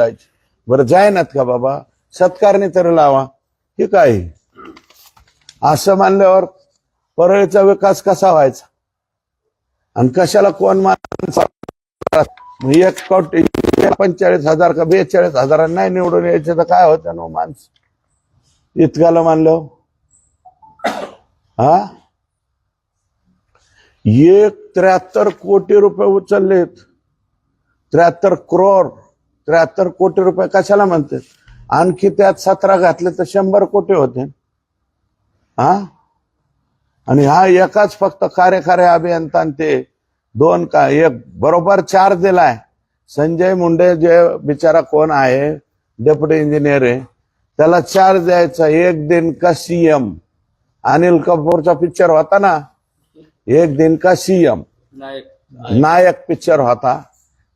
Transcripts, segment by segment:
जायचे बरं जायनात का बाबा? सत्कारने तर लावा. हे काय? असं मानल्यावर परळीचा विकास कसा व्हायचा? आणि कशाला कोण मान एक कोटी पंचेचाळीस हजार का बेचाळीस हजार नाही निवडून यायचे तर काय होतं ना हो माणसं? इतकाला मानलं हो? हा? एक त्र्याहत्तर कोटी रुपये उचललेत. त्र्याहत्तर करोड त्र्याहत्तर कोटी रुपये कशाला म्हणते? आणखी त्यात सतरा घातले तर शंभर कोटी होते. हा? आणि हा एकाच फक्त कार्यकारी अभियंता ते दोन का एक बरोबर चार दिलाय. संजय मुंडे जे बिचारा कोण आहे? डेप्युटी इंजिनियर आहे. त्याला चार द्यायचा. एक दिन का सीएम अनिल कपूरचा पिक्चर होता ना? एक दिन का सीएम नायक. नायक पिक्चर होता.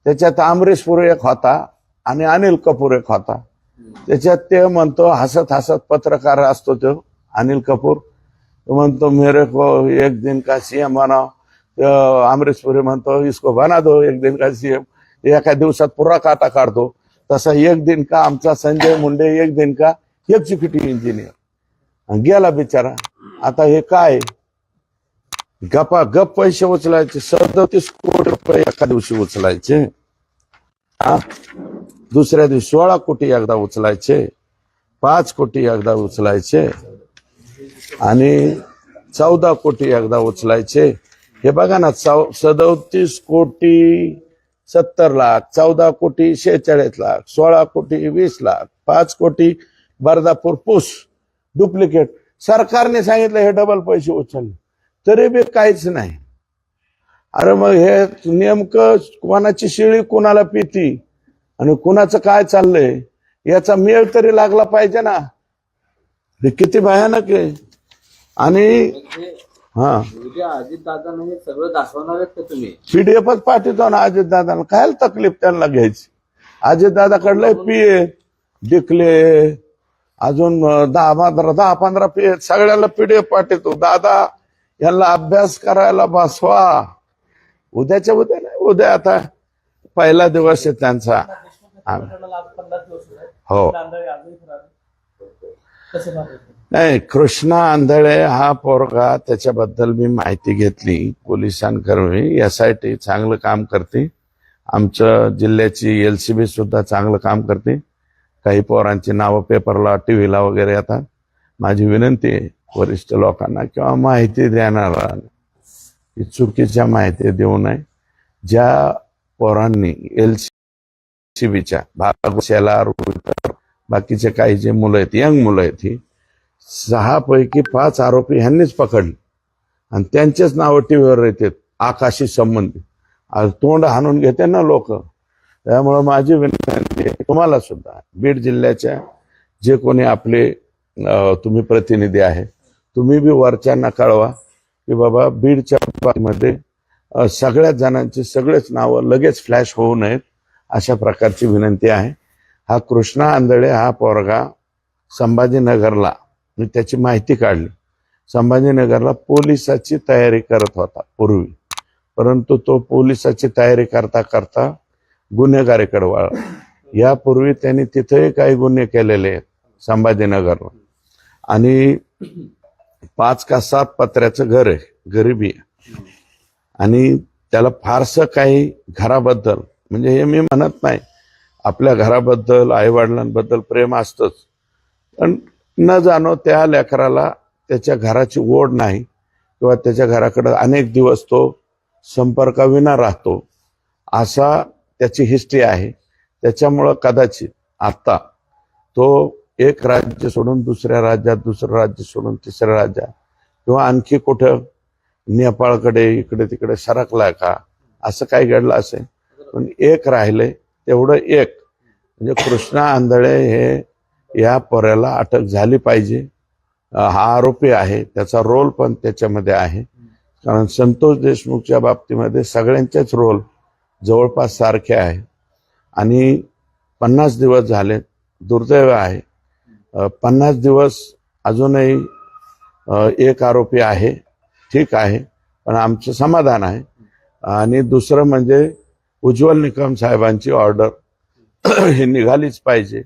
त्याच्यात अमरीश पुरी एक होता. आणि अनिल कपूर एक होता. त्याच्यात ते म्हणतो हसत हसत पत्रकार असतो तो अनिल कपूर. म्हणतो मेरे को एक दिन का सीएम बनाव अमरीश पुरी म्हणतो इसको बना दो एक दिन का सीएम एका दिवसात पुरा काटा काढतो. तसा एक दिन का आमचा संजय मुंडे एक दिन का एक्झिक्युटिव्ह इंजिनियर गेला बिचारा. आता हे काय? गपा गप पैसे उचलायचे. सदतीस कोटी रुपये एका दिवशी उचलायचे. हा? दुसऱ्या दिवशी सोळा कोटी एकदा उचलायचे पाच कोटी एकदा उचलायचे आणि चौदा कोटी एकदा उचलायचे. हे बघा ना चौ सदतीस कोटी सत्तर लाख चौदा कोटी शेहेचाळीस लाख सोळा कोटी वीस लाख पाच कोटी बर्दापूर पूस डुप्लिकेट. सरकारने सांगितलं हे डबल पैसे उचलले तरी बी काहीच नाही. अरे मग हे नेमकं कोणाची शिळी कोणाला पिती? आणि कुणाचं काय चाललंय? याचा मेळ तरी लागला पाहिजे ना. हे किती भयानक आहे. आणि हे. उद्या अजित दादांना हे सगळं दाखवणार पीडीएफच पाठवतो ना अजित दादाला काय तकलीफ त्यांना घ्यायची? अजित दादाकडलं पी ए डिकले अजून दहा पंधरा दहा पंधरा पी सगळ्याला पीडीएफ पाठवतो. दादा यांना अभ्यास करायला बसवा. उद्याच्या उद्या नाही उद्या आता पहिला दिवस आहे त्यांचा. हो. नाही कृष्णा आंधळे हा पोरगा त्याच्याबद्दल मी माहिती घेतली. पोलिसांकर्मी एस आय टी चांगलं काम करते. आमचं जिल्ह्याची एल सी बी सुद्धा चांगलं काम करते. काही पोरांची नावं पेपरला टीव्हीला वगैरे येतात. माझी विनंती आहे वरिष्ठ लोकांना किंवा माहिती देणारा की चुकीच्या माहिती देऊ नये. ज्या पोरांनी एल सी शिबीच्या भाग शेलार बाकीचे काही जे मुलं आहेत यंग मुलं आहेत ही सहा पैकी पाच आरोपी ह्यांनीच पकडले. आणि त्यांचेच नावं टीव्हीवर येतात आकाशी संबंधित. आज तोंड हाणून घेते ना लोक. त्यामुळं माझी विनंती आहे तुम्हाला सुद्धा बीड जिल्ह्याच्या जे कोणी आपले तुम्ही प्रतिनिधी आहे तुम्ही बी वरच्यांना कळवा की बाबा बीडच्या बाबतीमध्ये सगळ्याच जणांची सगळेच नावं लगेच फ्लॅश होऊ नयेत. अशा प्रकारची विनंती आहे. हा कृष्णा आंधळे हा पोरगा संभाजीनगरला मी त्याची माहिती काढली. संभाजीनगरला पोलिसाची तयारी करत होता पूर्वी. परंतु तो पोलिसाची तयारी करता करता गुन्हेगारीकडे वळला. यापूर्वी त्यांनी तिथेही काही गुन्हे केलेले आहेत संभाजीनगरला. आणि पाच का सात पत्र्याचं घर आहे गरिबी आहे. आणि त्याला फारसं काही घराबद्दल म्हणजे हे मी म्हणत नाही. आपल्या घराबद्दल आईवडिलांबद्दल प्रेम असतंच. पण न जाणो त्या लेकराला त्याच्या घराची ओढ नाही किंवा त्याच्या घराकडं अनेक दिवस तो संपर्काविना राहतो. असा त्याची हिस्ट्री आहे. त्याच्यामुळं कदाचित आत्ता तो एक राज्य सोडून दुसऱ्या राज्यात दुसरं राज्य सोडून तिसऱ्या राज्यात किंवा आणखी कुठं नेपाळकडे इकडे तिकडे सरकलाय का? असं काही घडलं असेल. पण एक राहिले तेवढं एक. म्हणजे कृष्णा आंधळे हे या पोऱ्याला अटक झाली पाहिजे. हा आरोपी आहे. त्याचा रोल पण त्याच्यामध्ये आहे. कारण संतोष देशमुखच्या बाबतीमध्ये सगळ्यांचेच रोल जवळपास सारखे आहे. आणि पन्नास दिवस झाले दुर्दैव आहे. पन्नास दिवस अजूनही एक आरोपी आहे. ठीक आहे. पण आमचं समाधान आहे. आणि दुसरं म्हणजे उज्ज्वल निकम साहेबांची ऑर्डर हे निघालीच पाहिजे.